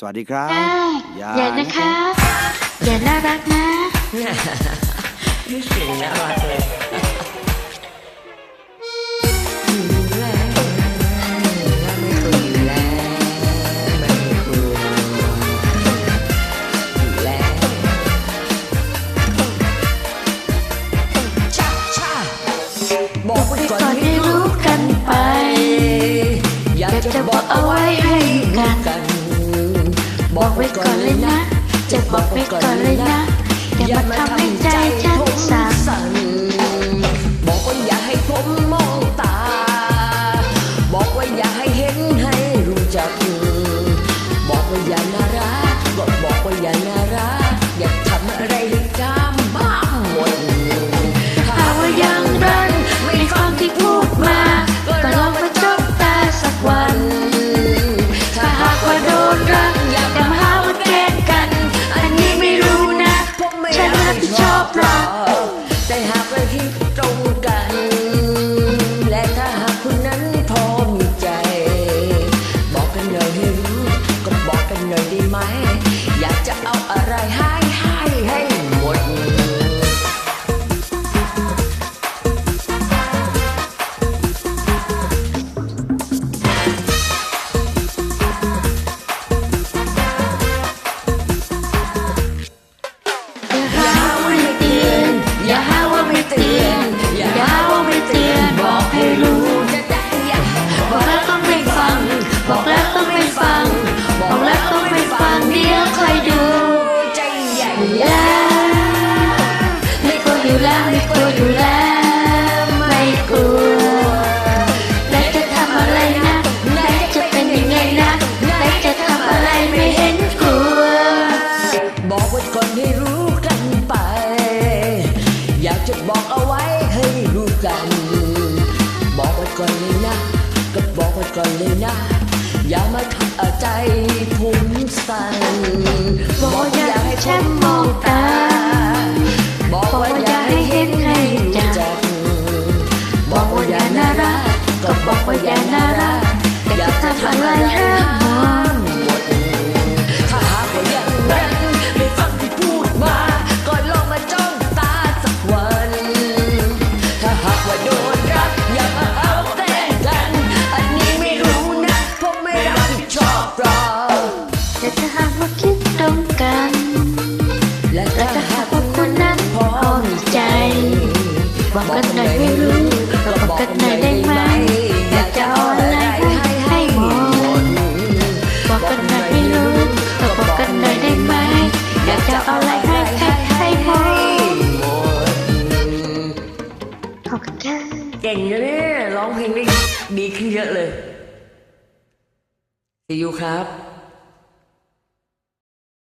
สวัสดีครับอย่านะคะ อย่าน่ารักนะ นี่เสียงน่ารักเลย บอกไว้ก่อนเลยนะ จะบอกไว้ก่อนเลยนะ อย่ามาทำให้ใจฉันสั่น หน่อยได้ไหม อยากจะเอาอะไรให้ อยู่แล้วไม่กลัวอยู่แล้วไม่กลัวไหนจะทำอะไรนะไหนจะเป็นยังไงนะไหนจะทำอะไรไม่เห็นกลัว บอกไว้ก่อนให้รู้กันไป อยากจะบอกเอาไว้ให้รู้กัน บอกไว้ก่อนเลยนะ ก็บอกไว้ก่อนเลยนะ อย่ามาทำเอาใจผม บอกกันหน่อยไม่รู้บอกกันหน่อยได้ไหมอยากจะ เก่งนะเนี่ยร้องเพลงได้ดีขึ้นเยอะเลยซีอยู่ครับ